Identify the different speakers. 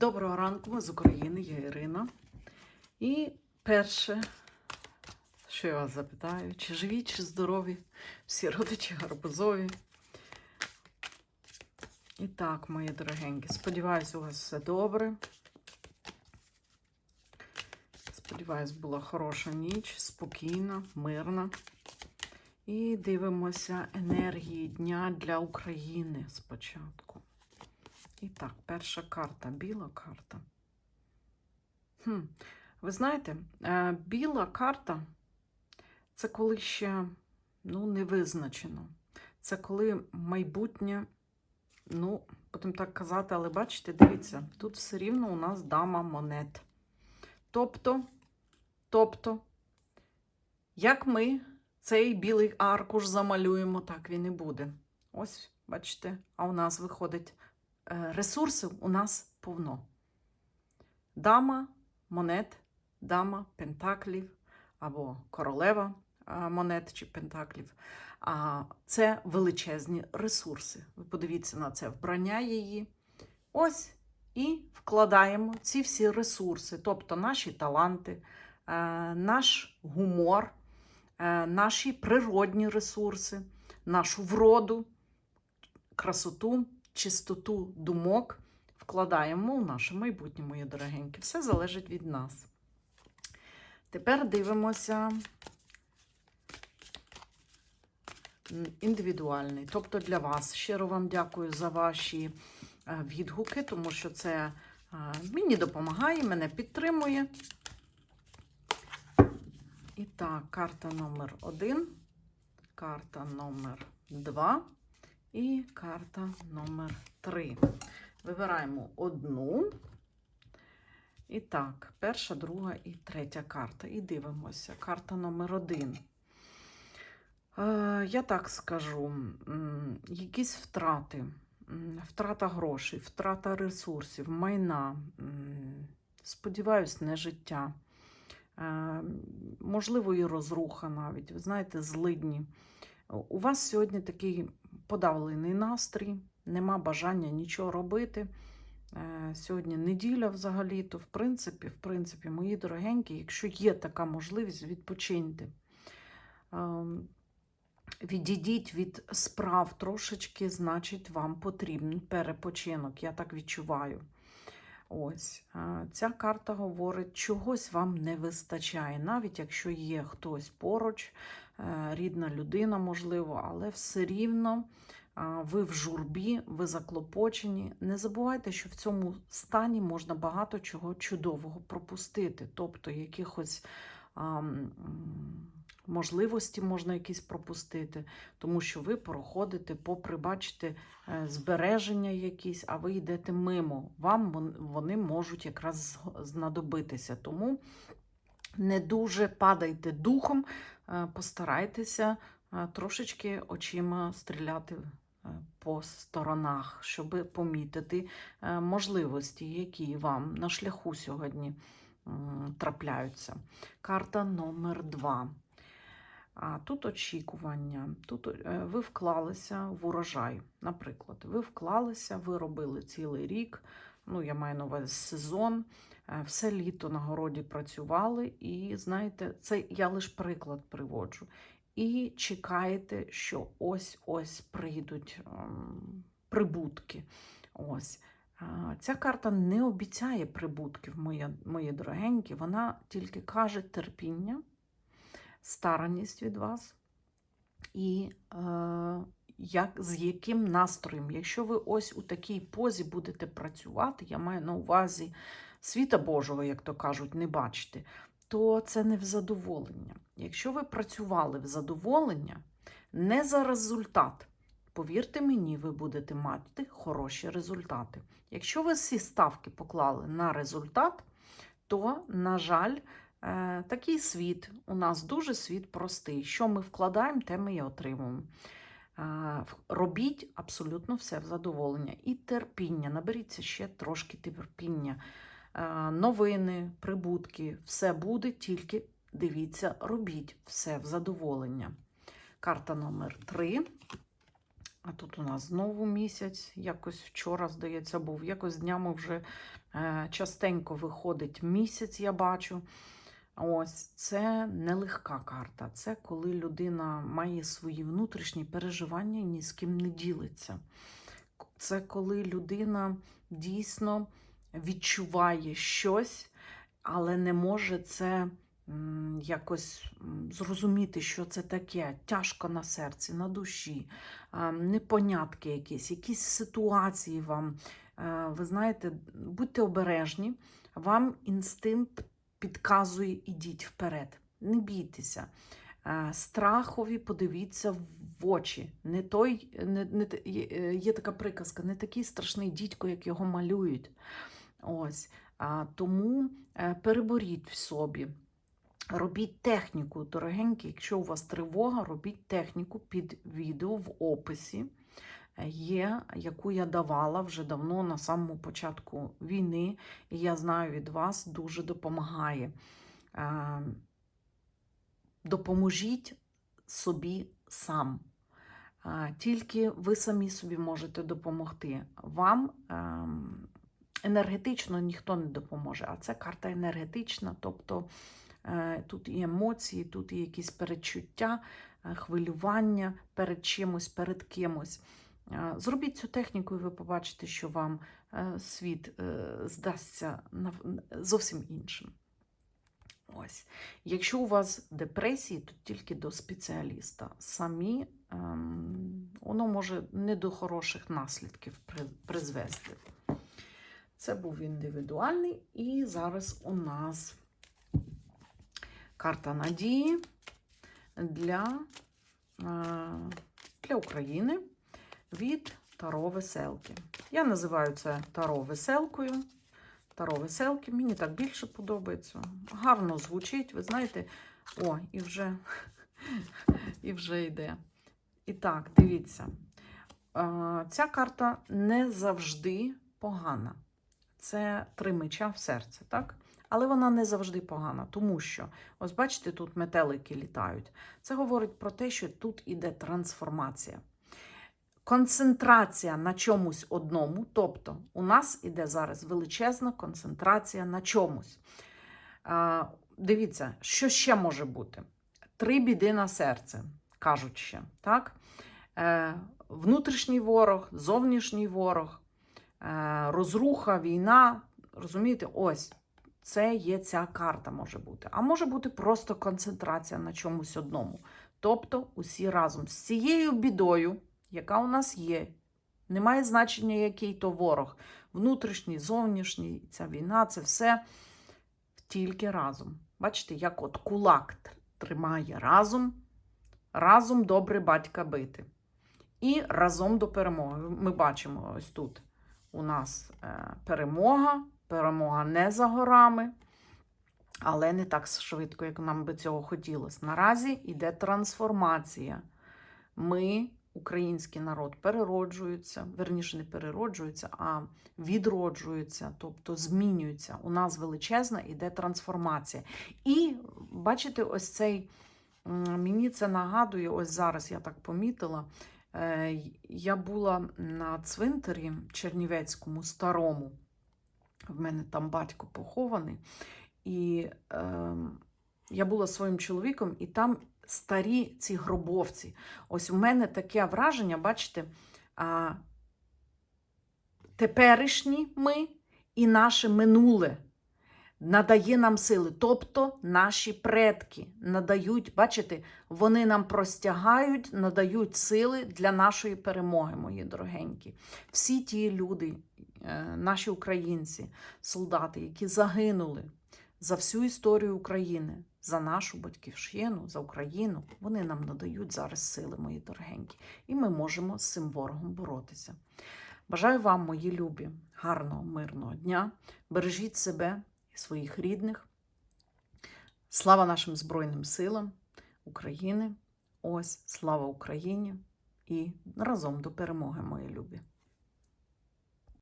Speaker 1: Доброго ранку, ми з України, я Ірина. І перше, що я вас запитаю, чи живі, чи здорові, всі родичі гарбузові. І так, мої дорогенькі, сподіваюсь, у вас все добре. Сподіваюсь, була хороша ніч, спокійна, мирна. І дивимося енергії дня для України спочатку. І так, перша карта, біла карта. Хм. Ви знаєте, е, біла карта це коли ще ну, не визначено. Це коли майбутнє, ну, будемо так казати, але бачите, дивіться, тут все рівно у нас дама монет. Тобто, тобто, як ми цей білий аркуш замалюємо, так він і буде. Ось, бачите, а у нас виходить ресурсів у нас повно. Дама монет, дама пентаклів або королева е, монет чи пентаклів. Це величезні ресурси. Ви подивіться на це вбрання її. Ось і вкладаємо ці всі ресурси, тобто наші таланти, е, наш гумор, е, наші природні ресурси, нашу вроду, красоту, чистоту думок вкладаємо у наше майбутнє, мої дорогенькі. Все залежить від нас. Тепер дивимося індивідуальний, тобто для вас. Щиро вам дякую за ваші е, відгуки, тому що це е, мені допомагає, мене підтримує. І так, карта номер один, карта номер два і карта номер три. Вибираємо одну. І так, перша, друга і третя карта. І дивимося. Карта номер один. Е, я так скажу: якісь втрати, втрата грошей, втрата ресурсів, майна. Сподіваюсь, не життя. Е, Можливо, і розруха навіть. Ви знаєте, злидні. У вас сьогодні такий подавлений настрій, нема бажання нічого робити. Е, Сьогодні неділя взагалі, то в принципі, в принципі, мої дорогенькі, якщо є така можливість, відпочиньте. Ем, Відійдіть від справ трошечки, значить, вам потрібен перепочинок. Я так відчуваю. Ось е, ця карта говорить, чогось вам не вистачає, навіть якщо є хтось поруч, рідна людина, можливо, але все рівно ви в журбі, ви заклопочені. Не забувайте, що в цьому стані можна багато чого чудового пропустити, тобто якихось. Можливості можна якісь пропустити, тому що ви проходите, попри, бачите, е, збереження якісь, а ви йдете мимо. Вам вони можуть якраз знадобитися. Тому не дуже падайте духом, е, постарайтеся е, трошечки очима стріляти е, по сторонах, щоб помітити можливості, які вам на шляху сьогодні трапляються. Карта номер два. А тут очікування. Тут ви вклалися в урожай. Наприклад, ви вклалися, ви робили цілий рік. Ну, я маю на увазі сезон, все літо на городі працювали, і знаєте, це я лише приклад приводжу. І чекаєте, що ось-ось прийдуть ем, прибутки. Ось. Ця карта не обіцяє прибутків, мої, мої дорогенькі. Вона тільки каже терпіння старанність від вас і е, як, з яким настроєм. Якщо ви ось у такій позі будете працювати, я маю на увазі світа Божого, як то кажуть, не бачите, то це не в задоволення. Якщо ви працювали в задоволення, не за результат. Повірте мені, ви будете мати хороші результати. Якщо ви всі ставки поклали на результат, то, на жаль, Е, Такий світ. У нас дуже світ простий. Що ми вкладаємо, те ми і отримуємо. Робіть абсолютно все в задоволення. І терпіння. Наберіться ще трошки терпіння. Новини, прибутки, все буде, тільки дивіться, робіть все в задоволення. Карта номер 3. А тут у нас знову місяць, якось вчора, здається, був. Якось днями вже е, частенько виходить місяць, я бачу. Ось це нелегка карта. Це коли людина має свої внутрішні переживання і ні з ким не ділиться. Це коли людина дійсно відчуває щось, але не може це якось зрозуміти, що це таке. Тяжко на серці, на душі, непонятки якісь, якісь ситуації вам. Е, Ви знаєте, будьте обережні, вам інстинкт підказує, ідіть вперед. Не бійтеся. Е, Страхові подивіться в очі. Не той, не, не, є- е, є така приказка, не такий страшний дідько, як його малюють. Ось. Тому е, переборіть в собі. Робіть техніку, дорогенькі, якщо у вас тривога, робіть техніку під відео в описі. Є, яку я давала вже давно на самому початку війни, і я знаю від вас дуже допомагає. Е, Допоможіть собі сам. Е, Тільки ви самі собі можете допомогти. Вам ем, енергетично ніхто не допоможе, а це карта енергетична, тобто е, тут і емоції, тут і якісь передчуття, е, хвилювання перед чимось, перед кимось. Зробіть цю техніку, і ви побачите, що вам е, світ е, здасться зовсім іншим. Ось. Якщо у вас депресії, то тільки до спеціаліста. Самі ем, воно може не до хороших наслідків призвести. Це був індивідуальний, і зараз у нас карта надії для, е, для України від Таро Веселки. Я називаю це Таро Веселкою. Таро Веселки. Мені так більше подобається. Гарно звучить, ви знаєте. О, і вже, і вже йде. І так, дивіться. Ця карта не завжди погана. Це три меча в серце, так? Але вона не завжди погана, тому що, ось бачите, тут метелики літають. Це говорить про те, що тут іде трансформація. Концентрація на чомусь одному, тобто у нас іде зараз величезна концентрація на чомусь. Дивіться, що ще може бути? Три біди на серце, кажуть ще. Так? Е, внутрішній ворог, зовнішній ворог, е, розруха, війна. Розумієте, ось це є ця карта може бути. А може бути просто концентрація на чомусь одному. Тобто усі разом з цією бідою, яка у нас є, немає значення, який то ворог. Внутрішній, зовнішній, ця війна, це все тільки разом. Бачите, як от кулак тримає разом, разом добре батька бити. І разом до перемоги. Ми бачимо ось тут у нас е, перемога, перемога не за горами, але не так швидко, як нам би цього хотілося. Наразі йде трансформація. Ми, український народ, перероджується, верніше не перероджується, а відроджується, тобто змінюється. У нас величезна іде трансформація. І бачите, ось цей мені це нагадує, ось зараз я так помітила. Е, Я була на цвинтарі Чернівецькому старому. В мене там батько похований. І е, я була своїм чоловіком, і там старі ці гробовці. Ось у мене таке враження, бачите, а, теперішні ми і наше минуле надає нам сили. Тобто наші предки надають, бачите, вони нам простягають, надають сили для нашої перемоги, мої дорогенькі. Всі ті люди, е, наші українці, солдати, які загинули за всю історію України, за нашу батьківщину, за Україну, вони нам надають зараз сили, мої дорогенькі, і ми можемо з цим ворогом боротися. Бажаю вам, мої любі, гарного, мирного дня. Бережіть себе і своїх рідних. Слава нашим Збройним силам України. Ось слава Україні і разом до перемоги, мої любі.